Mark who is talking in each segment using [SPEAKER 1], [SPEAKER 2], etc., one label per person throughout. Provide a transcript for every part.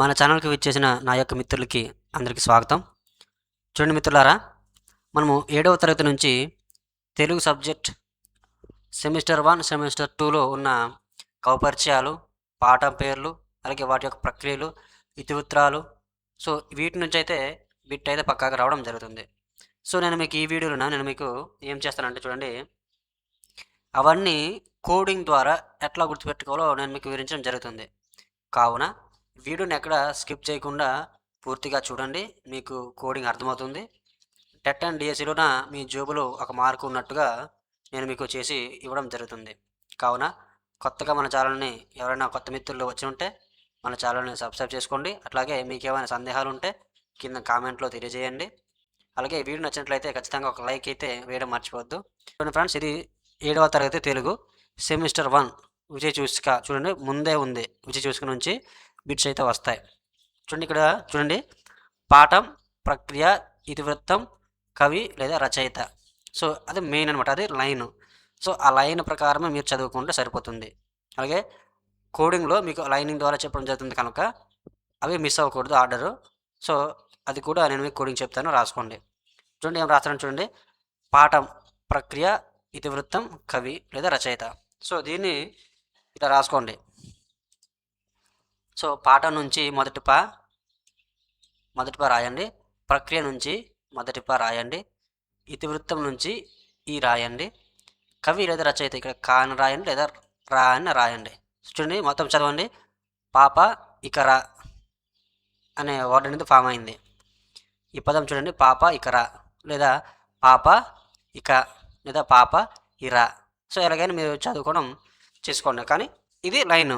[SPEAKER 1] మన ఛానల్కి విచ్చేసిన నా యొక్క మిత్రులకి అందరికీ స్వాగతం. చూడండి మిత్రులారా మనము ఏడవ తరగతి నుంచి Telugu subject semester one semester టూలో ఉన్న కౌపరిచయాలు పాఠం పేర్లు అలాగే వాటి యొక్క ప్రక్రియలు ఇతివృత్తాలు సో వీటి నుంచి అయితే బిట్ అయితే పక్కాగా రావడం జరుగుతుంది. సో నేను మీకు ఈ వీడియోలో నేను మీకు ఏం చేస్తానంటే చూడండి అవన్నీ కోడింగ్ ద్వారా ఎట్లా గుర్తుపెట్టుకోవాలో నేను మీకు వివరించడం జరుగుతుంది. కావున వీడియోని ఎక్కడ స్కిప్ చేయకుండా పూర్తిగా చూడండి. మీకు కోడింగ్ అర్థమవుతుంది. టెట్ అండ్ డిఎస్సిలోన మీ జోబులో ఒక మార్కు ఉన్నట్టుగా నేను మీకు చేసి ఇవ్వడం జరుగుతుంది. కావున కొత్తగా మన ఛానల్ని ఎవరైనా కొత్త మిత్రులు వచ్చి ఉంటే మన ఛానల్ని సబ్స్క్రైబ్ చేసుకోండి. అట్లాగే మీకు ఏమైనా సందేహాలు ఉంటే కింద కామెంట్లో తెలియజేయండి. అలాగే వీడియో నచ్చినట్లయితే ఖచ్చితంగా ఒక లైక్ అయితే వేయడం మర్చిపోవద్దు. చూడండి ఫ్రెండ్స్ ఇది ఏడవ తరగతి తెలుగు. సెమిస్టర్ వన్ విజయ్ చూసుక చూడండి ముందే ఉంది. విజయ్ చూసుక నుంచి బిట్స్ అయితే వస్తాయి. చూడండి ఇక్కడ చూడండి. పాఠం ప్రక్రియ ఇతివృత్తం కవి లేదా రచయిత. సో అది మెయిన్ అనమాట అది లైన్. సో ఆ లైన్ ప్రకారమే మీరు చదువుకుంటే సరిపోతుంది. అలాగే కోడింగ్లో మీకు లైనింగ్ ద్వారా చెప్పడం జరుగుతుంది కనుక అవి మిస్ అవ్వకూడదు ఆర్డరు. సో అది కూడా నేను మీకు కోడింగ్ చెప్తాను రాసుకోండి. చూడండి ఏం రాస్తాను చూడండి. పాఠం ప్రక్రియ ఇతివృత్తం కవి లేదా రచయిత. సో దీన్ని ఇలా రాసుకోండి. సో పాట నుంచి మొదటి పా మొదటి పా రాయండి. ప్రక్రియ నుంచి మొదటి పా రాయండి. ఇతివృత్తం నుంచి ఈ రాయండి. కవి లేదా రచయిత ఇక్కడ కాని రాయండి లేదా రా అని రాయండి. చూడండి మొత్తం చదవండి. పాప ఇక అనే వర్డ్ అనేది ఫామ్ అయింది. ఈ పదం చూడండి పాప ఇక రా లేదా పాప ఇక లేదా పాప ఇరా. సో ఎలాగైనా మీరు చదువుకోవడం చేసుకోండి. కానీ ఇది లైన్.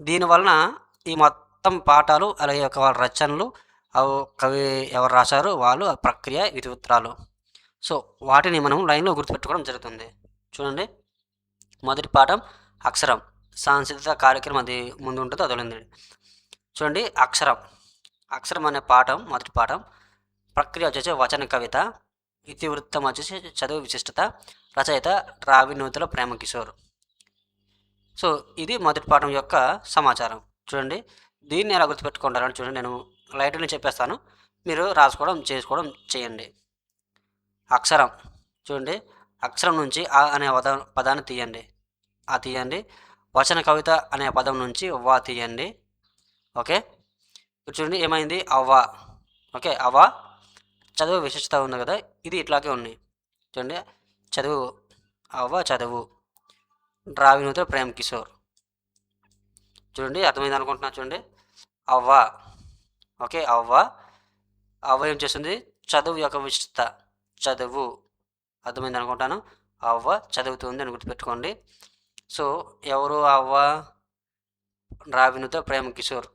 [SPEAKER 1] దీనివలన ఈ మొత్తం పాఠాలు అలాగే ఒక వాళ్ళ రచనలు అవి కవి ఎవరు రాశారు వాళ్ళు ఆ ప్రక్రియ ఇతివృత్తాలు సో వాటిని మనం లైన్లో గుర్తుపెట్టుకోవడం జరుగుతుంది. చూడండి. మొదటి పాఠం అక్షరం. సాంస్కృతిక కార్యక్రమం అది ముందు ఉంటుంది అదొలింది చూడండి. అక్షరం. అక్షరం అనే పాఠం మొదటి పాఠం. ప్రక్రియ వచ్చేసి వచన కవిత. ఇతివృత్తం వచ్చేసి చదువు విశిష్టత. రచయిత రావి నూతుల ప్రేమ కిషోర్ సో ఇది మొదటి పాఠం యొక్క సమాచారం. చూడండి దీన్ని ఎలా గుర్తుపెట్టుకుంటారని చూడండి నేను లైట్గా చెప్పేస్తాను. మీరు రాసుకోవడం చేసుకోవడం చేయండి. అక్షరం. చూడండి అక్షరం నుంచి ఆ అనే పద పదాన్ని తీయండి. ఆ తీయండి. వచన కవిత అనే పదం నుంచి వా తీయండి. ఓకే? చూడండి ఏమైంది? అవ్వ. ఓకే అవ్వ. చదువు విశిష్టత ఉంది కదా ఇది ఇట్లాగే ఉన్నాయి చూడండి చదువు. అవ్వ చదువు. డ్రావినూతో ప్రేమ్ కిషోర్. చూడండి అర్థమైంది అనుకుంటున్నా చూడండి. అవ్వ. ఓకే అవ్వ. అవ్వ ఏం చేస్తుంది? చదువు యొక్క విశిష్టత. చదువు. అర్థమైంది అనుకుంటాను. అవ్వ చదువుతుంది అని గుర్తుపెట్టుకోండి. సో ఎవరు అవ్వ? రావినుతో ప్రేమ కిషోర్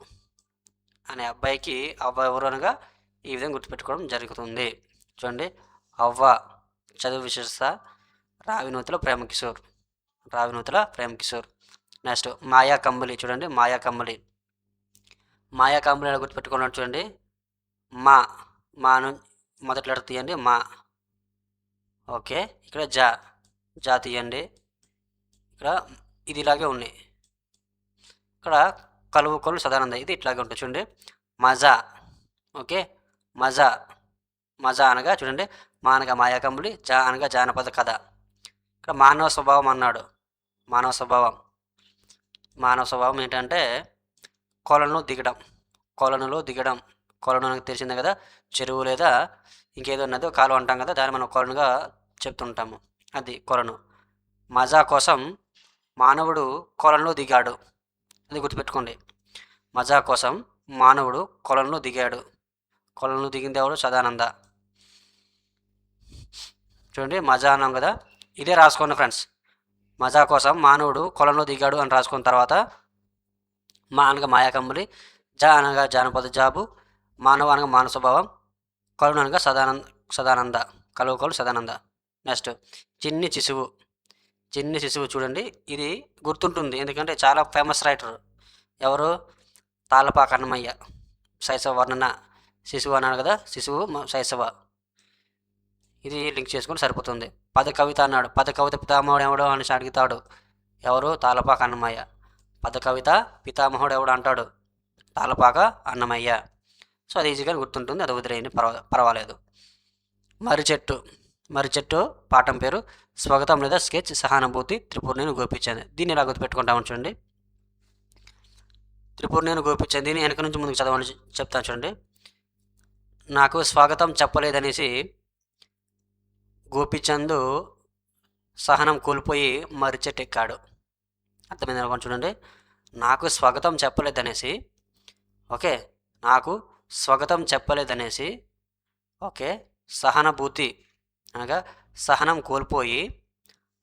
[SPEAKER 1] అనే అబ్బాయికి అవ్వ ఎవరు అనగా ఈ విధంగా గుర్తుపెట్టుకోవడం జరుగుతుంది. చూడండి అవ్వ. చదువు విశేషత రావినూతుల ప్రేమ కిషోర్. రావినూతుల ప్రేమ కిషోర్. నెక్స్ట్ మాయా కంబలి చూడండి మాయా కంబలి. మాయా కంబలి ఎలా గుర్తుపెట్టుకున్నాడు చూడండి. మా మాను మొదటి లెటర్ తీయండి మా. ఓకే ఇక్కడ జా జా తీయండి. ఇక్కడ ఇది ఇలాగే ఉన్నాయి ఇక్కడ కలువు కలు సదానంద ఇది ఇట్లాగే ఉంటుంది చూడండి. మజా ఓకే మజా మజా అనగా చూడండి మా అనగా మాయాకంబులి జా అనగా జానపద కథ. ఇక్కడ మానవ స్వభావం అన్నాడు. మానవ స్వభావం మానవ స్వభావం ఏంటంటే కొలను దిగడం కొలనులో దిగడం. కొలను మనకు తెలిసిందే కదా చెరువు లేదా ఇంకేదో ఉన్నదో కాలువ అంటాం కదా దాన్ని మనం కొలనుగా చెప్తుంటాము. అది కొలను మజా కోసం మానవుడు కొలంలో దిగాడు. అది గుర్తుపెట్టుకోండి. మజా కోసం మానవుడు కొలంలో దిగాడు. కొలంలో దిగింది ఎవడు సదానంద. చూడండి మజా అన్నాం కదా ఇదే రాసుకోండి ఫ్రెండ్స్. మజా కోసం మానవుడు కొలంలో దిగాడు అని రాసుకున్న తర్వాత మా అనగా మాయాకమ్మలి జా అనగా జానపద జాబు మానవ అనగా మానవ స్వభావం కొలను అనగా సదానంద సదానంద కలువ కలు సదానంద. నెక్స్ట్ చిన్ని శిశువు. చిన్ని శిశువు చూడండి ఇది గుర్తుంటుంది ఎందుకంటే చాలా ఫేమస్ రైటర్ ఎవరు? తాళపా కన్నమయ్య శైశవ వర్ణన. శిశువు అన్నాడు కదా శిశువు శైశవ. ఇది లింక్ చేసుకుని సరిపోతుంది. పద కవిత అన్నాడు. పద కవిత పితామహుడు ఎవడో అని అడుగుతాడు. ఎవరు? తాలపాక అన్నమయ్య. పద కవిత పితామహుడు ఎవడు అంటాడు? తాలపాక అన్నమయ్య. సో అది ఈజీగా గుర్తుంటుంది. అది వదిలేయండి. పర్వ పర్వాలేదు. మర్రి చెట్టు మర్రి చెట్టు పాఠం పేరు స్వాగతం లేదా స్కెచ్ సహానుభూతి త్రిపురనేని గోపించింది. దీన్ని ఇలా గుర్తుపెట్టుకుంటామని చూడండి. త్రిపురనేని గోపించింది. దీన్ని వెనక నుంచి ముందుకు చదవని చెప్తాను చూడండి. నాకు స్వాగతం చెప్పలేదనేసి గోపిచంద్ సహనం కోల్పోయి మరిచెట్టెక్కాడు చెట్టు ఎక్కాడు అర్థమైంది అనుకోండి చూడండి. నాకు స్వాగతం చెప్పలేదనేసి ఓకే నాకు స్వాగతం చెప్పలేదనేసి ఓకే సహనభూతి అనగా సహనం కోల్పోయి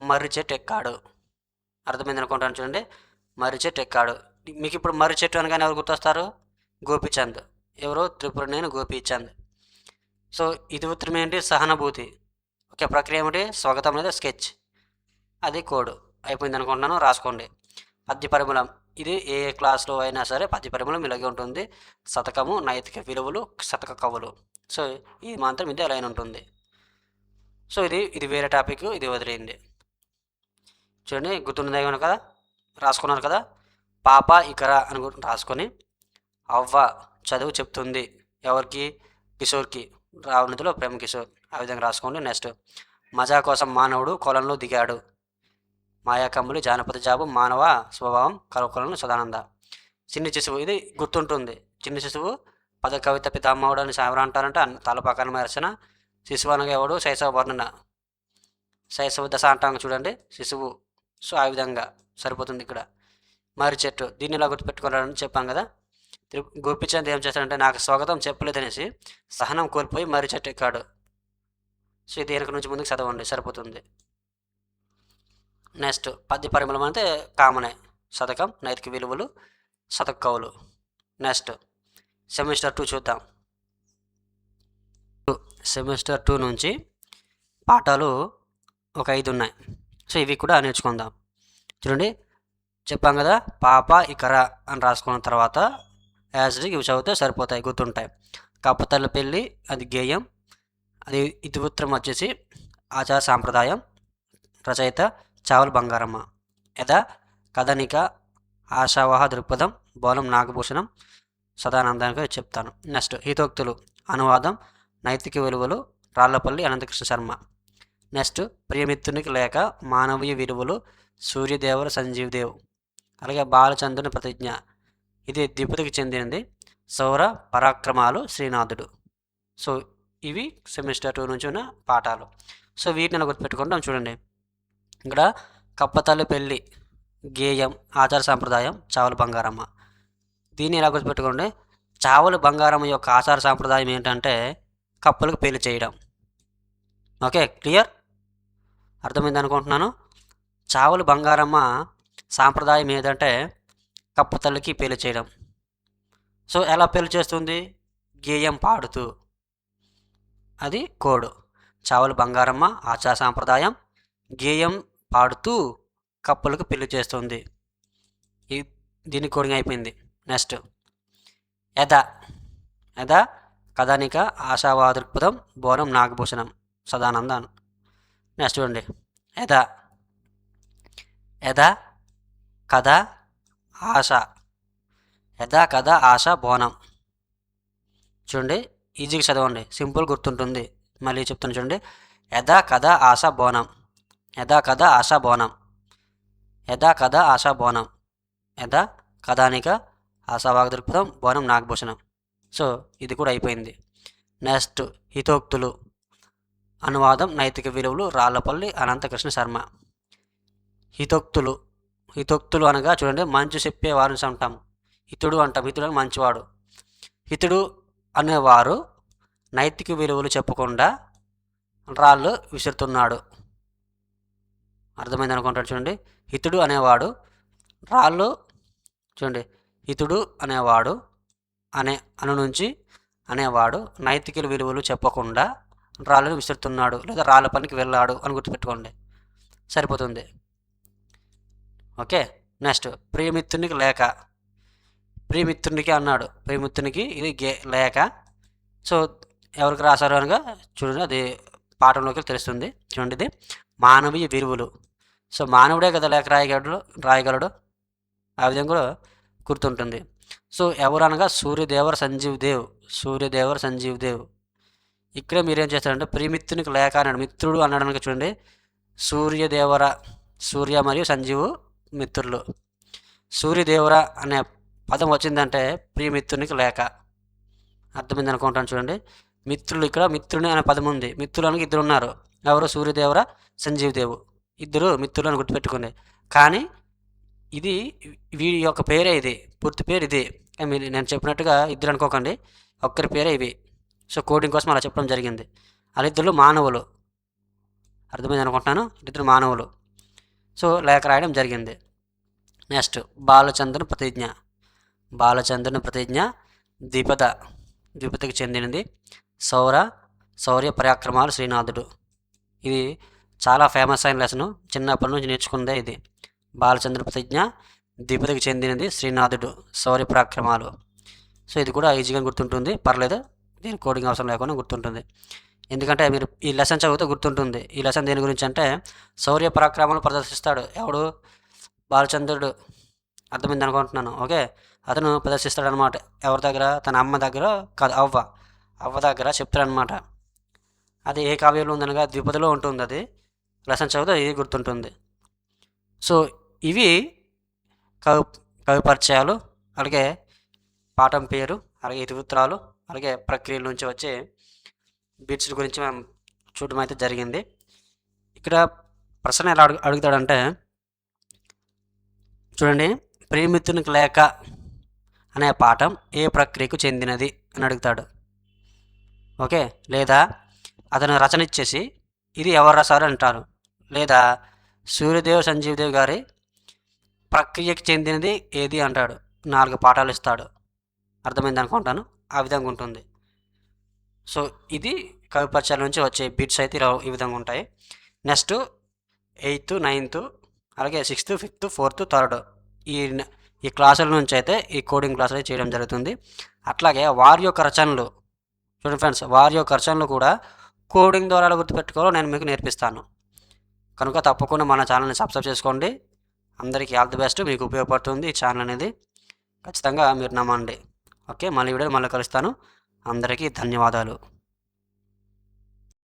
[SPEAKER 1] మర్రిచెట్టెక్కాడు ఎక్కాడు అర్థమైంది అనుకుంటాను చూడండి. మర్రిచెట్టెక్కాడు చెట్టు ఎక్కాడు మీకు ఇప్పుడు మర్రి చెట్టు అనగానే ఎవరు గుర్తొస్తారు? గోపిచంద్. త్రిపుల్ నేను గోపీచంద్. సో ఇది ఉత్తరం ఏంటి సహనభూతి. ముఖ్య ప్రక్రియ ఏమిటి? స్వాగతం అనేది స్కెచ్. అది కోడ్. అయిపోయింది అనుకుంటున్నాను రాసుకోండి. పద్య పరిమళం. ఇది ఏ క్లాస్లో అయినా సరే పద్య పరిమళం ఇలాగే ఉంటుంది. శతకము నైతిక విలువలు శతక కవులు. సో ఈ మాత్రం ఇది లైన్ ఉంటుంది. సో ఇది ఇది వేరే టాపిక్ ఇది వదిలేయండి. చూడండి గుర్తుండే కదా? రాసుకున్నారు కదా? పాప ఇకర అని రాసుకొని అవ్వ చదువు చెప్తుంది ఎవరికి? కిషోర్కి. రావణితిలో ప్రేమ కిషోర్ ఆ విధంగా రాసుకోండి నెక్స్ట్ మజా కోసం మానవుడు కొలంలో దిగాడు. మాయాకమ్ములు జానపద జాబు మానవ స్వభావం కలకొలను సదానంద. చిన్ని శిశువు ఇది గుర్తుంటుంది. చిన్ని శిశువు పద కవిత పితామహుడు అని ఎవరు అంటారంటే. అన్న తలపక్కన శిశువు అనగా ఎవడు? శైశవ వర్ణన. శైశవ దశ అంటాం చూడండి. శిశువు. సో ఆ విధంగా సరిపోతుంది ఇక్కడ. మర్రి చెట్టు. దీన్ని ఇలా గుర్తుపెట్టుకున్నారని చెప్పాం కదా? గోపిచంద్ ఏం చేస్తాడంటే నాకు స్వాగతం చెప్పలేదనేసి సహనం కోల్పోయి మర్రి చెట్టు ఎక్కాడు సో ఇది వెనక నుంచి ముందుకు చదవండి సరిపోతుంది. నెక్స్ట్ పద్య పరిమళం అంటే కామనే. శతకం నైతిక విలువలు శతక కవులు నెక్స్ట్ సెమిస్టర్ టూ చూద్దాం. సెమిస్టర్ టూ నుంచి పాఠాలు ఒక ఐదు ఉన్నాయి. సో ఇవి కూడా నేర్చుకుందాం. చూడండి చెప్పాం కదా పాప ఇకర అని రాసుకున్న తర్వాత యాసిడ్ ఇవి చదివితే సరిపోతాయి గుర్తుంటాయి. కప్పతల్ల పెళ్ళి అది గేయం అది ఇతివృత్తం వచ్చేసి ఆచార సాంప్రదాయం రచయిత చావల్ బంగారమ్మ. యథ కథనిక ఆశావాహ దృక్పథం బోలం నాగభూషణం సదానందానికి చెప్తాను. నెక్స్ట్ హితోక్తులు అనువాదం నైతిక విలువలు రాళ్ళపల్లి అనంతకృష్ణ శర్మ. నెక్స్ట్ ప్రియమిత్రునికి లేక మానవీయ విలువలు సూర్యదేవుల సంజీవ్ దేవ్. అలాగే బాలచంద్రుని ప్రతిజ్ఞ. ఇది ద్విపదికి చెందినది సౌర పరాక్రమాలు శ్రీనాథుడు. సో ఇవి సెమిస్టర్ టూ నుంచి ఉన్న పాఠాలు. సో వీటిని గుర్తుపెట్టుకుంటాం చూడండి. ఇక్కడ కప్పతల్లి పెళ్ళి గేయం ఆచార సాంప్రదాయం చావల బంగారమ్మ. దీన్ని ఎలా గుర్తుపెట్టుకోండి? చావల బంగారమ్మ యొక్క ఆచార సాంప్రదాయం ఏంటంటే కప్పలకు పెళ్ళి చేయడం. Okay clear? అర్థమైంది అనుకుంటున్నాను. చావల బంగారమ్మ సాంప్రదాయం ఏంటంటే కప్పతల్లికి పెళ్ళి చేయడం. సో ఎలా పెళ్ళి చేస్తుంది? గేయం పాడుతూ. అది కోడ్. చావల బంగారమ్మ ఆచార సాంప్రదాయం గేయం పాడుతూ కప్పులకు పెళ్ళి చేస్తుంది. ఈ దీని కోడింగ్ అయిపోయింది. నెక్స్ట్. యథ. యథ కథానిక ఆశావాద దృక్పథం బోనం నాగభూషణం సదానందన్. నెక్స్ట్ చూడండి. యథ. యథ కథ ఆశ. యథా కథ ఆశ బోనం. చూడండి ఈజీగా చదవండి. సింపుల్ గుర్తుంటుంది. మళ్ళీ చెప్తాను చూడండి. యథా కథ ఆశ బోనం. యథా కథ ఆశా బోనం. యథా కథ ఆశా బోనం. యథా కథానిక ఆశావాగ దృక్పథం బోనం నాగభూషణం. సో ఇది కూడా అయిపోయింది. నెక్స్ట్ హితోక్తులు. అనువాదం నైతిక విలువలు రాళ్ళపల్లి అనంతకృష్ణ శర్మ. హితోక్తులు. హితోక్తులు అనగా చూడండి మంచి చెప్పే వారిని అంటాం. హితుడు అంటాం. హితుడు మంచివాడు. హితుడు అనేవారు నైతిక విలువలు చెప్పకుండా రాళ్ళు విసురుతున్నాడు. అర్థమైంది అనుకుంటాడు చూడండి. హితుడు అనేవాడు రాళ్ళు చూడండి. హితుడు అనేవాడు అనే అను నుంచి అనేవాడు నైతిక విలువలు చెప్పకుండా రాళ్ళను విసురుతున్నాడు లేదా రాళ్ళ పనికి వెళ్ళాడు అని గుర్తుపెట్టుకోండి. సరిపోతుంది. Okay next. ప్రియమిత్రునికి లేక ప్రియమిత్రునికి అన్నాడు. ప్రియమిత్రునికి ఇది గే లేక సో ఎవరికి రాశారు అనగా చూడండి అది పాఠంలోకి తెలుస్తుంది. చూడండి ఇది. మానవీయ విరువులు సో మానవుడే కదా లేఖ రాయగలడు రాయగలడు. ఆ విధంగా కూడా గుర్తుంటుంది. సో ఎవరు అనగా సూర్యదేవర సంజీవ్ దేవ్. సూర్యదేవర సంజీవ్ దేవ్. ఇక్కడే మీరేం చేస్తారంటే ప్రియమిత్రునికి లేఖ అన్నాడు. మిత్రుడు అన్నాడు చూడండి. సూర్యదేవర సూర్య మరియు సంజీవు మిత్రులు. సూర్యదేవర అనే పదం వచ్చిందంటే ప్రియమిత్రునికి లేక. అర్థమైంది అనుకుంటాను చూడండి. మిత్రులు ఇక్కడ మిత్రుని అనే పదం ఉంది. మిత్రులు ఇద్దరు ఉన్నారు. ఎవరు? సూర్యదేవర సంజీవ్ దేవు. ఇద్దరు మిత్రులు అని గుర్తుపెట్టుకోండి. కానీ ఇది వీడి యొక్క పేరే ఇది. పూర్తి పేరు ఇది. నేను చెప్పినట్టుగా ఇద్దరు అనుకోకండి. ఒక్కరి పేరే ఇవి. సో కోడింగ్ కోసం అలా చెప్పడం జరిగింది. వాళ్ళిద్దరు మానవులు. అర్థమైంది అనుకుంటున్నాను? ఇద్దరు మానవులు. సో లేఖ రాయడం జరిగింది. నెక్స్ట్ బాలచంద్రుని ప్రతిజ్ఞ. బాలచంద్రుని ప్రతిజ్ఞ ద్విపద ద్విపదకి చెందినది. సౌర శౌర్య పరాక్రమాలు శ్రీనాథుడు. ఇది చాలా ఫేమస్ అయిన లెసను చిన్నప్పటి నుంచి నేర్చుకుందే ఇది. బాలచంద్ర ప్రతిజ్ఞ ద్విపదకి చెందినది శ్రీనాథుడు. శౌర్య పరాక్రమాలు. సో ఇది కూడా ఈజీగా గుర్తుంటుంది. పర్లేదు దీని కోడింగ్ అవసరం లేకుండా గుర్తుంటుంది. ఎందుకంటే మీరు ఈ లెసన్ చదివితే గుర్తుంటుంది. ఈ లెసన్ దేని గురించి అంటే శౌర్య పరాక్రమాలు ప్రదర్శిస్తాడు. ఎవడు? బాలచంద్రుడు. అర్థమైంది అనుకుంటున్నాను. ఓకే? అతను ప్రదర్శిస్తాడు అనమాట ఎవరి దగ్గర? తన అమ్మ దగ్గర కాదు అవ్వ. అవ్వ దగ్గర చెప్తాడనమాట. అది ఏ కావ్యంలో ఉందనగా ద్విపదిలో ఉంటుంది అది. లెసన్ చదివితే ఇది గుర్తుంటుంది. సో ఇవి కవి కవి పరిచయాలు. అలాగే పాఠం పేరు అలాగే ఇతివృత్తాలు అలాగే ప్రక్రియల నుంచి వచ్చే బీట్స్ గురించి మనం చూడడం అయితే జరిగింది. ఇక్కడ ప్రశ్న ఎలా అడుగు అడుగుతాడంటే చూడండి ప్రేమితునికి లేక అనే పాఠం ఏ ప్రక్రియకు చెందినది అని అడుగుతాడు. ఓకే? లేదా అతను రచన ఇచ్చేసి ఇది ఎవరు రసారు అంటారు. లేదా సూర్యదేవ్ సంజీవదేవ్ గారి ప్రక్రియకి చెందినది ఏది అంటాడు. నాలుగు పాఠాలు ఇస్తాడు. అర్థమైంది అనుకుంటాను? ఆ విధంగా ఉంటుంది. సో ఇది కవి నుంచి వచ్చే బిట్స్ అయితే ఇలా- ఈ విధంగా ఉంటాయి. నెక్స్ట్ ఎయిత్ నైన్త్ అలాగే సిక్స్త్ ఫిఫ్త్ ఫోర్త్ థర్డ్ ఈ ఈ క్లాసుల నుంచి అయితే ఈ కోడింగ్ క్లాసులు అయితే చేయడం జరుగుతుంది. అట్లాగే వారి యొక్క రచనలు చూడండి ఫ్రెండ్స్ వారి యొక్క రచనలు కూడా కోడింగ్ ద్వారా గుర్తుపెట్టుకోవాలో నేను మీకు నేర్పిస్తాను. కనుక తప్పకుండా మన ఛానల్ని సబ్స్క్రైబ్ చేసుకోండి. అందరికీ ఆల్ ది బెస్ట్ మీకు ఉపయోగపడుతుంది ఈ ఛానల్ అనేది. ఖచ్చితంగా మీరు నమ్మండి. ఓకే మళ్ళీ వీడియో మళ్ళీ కలుస్తాను. అందరికీ ధన్యవాదాలు.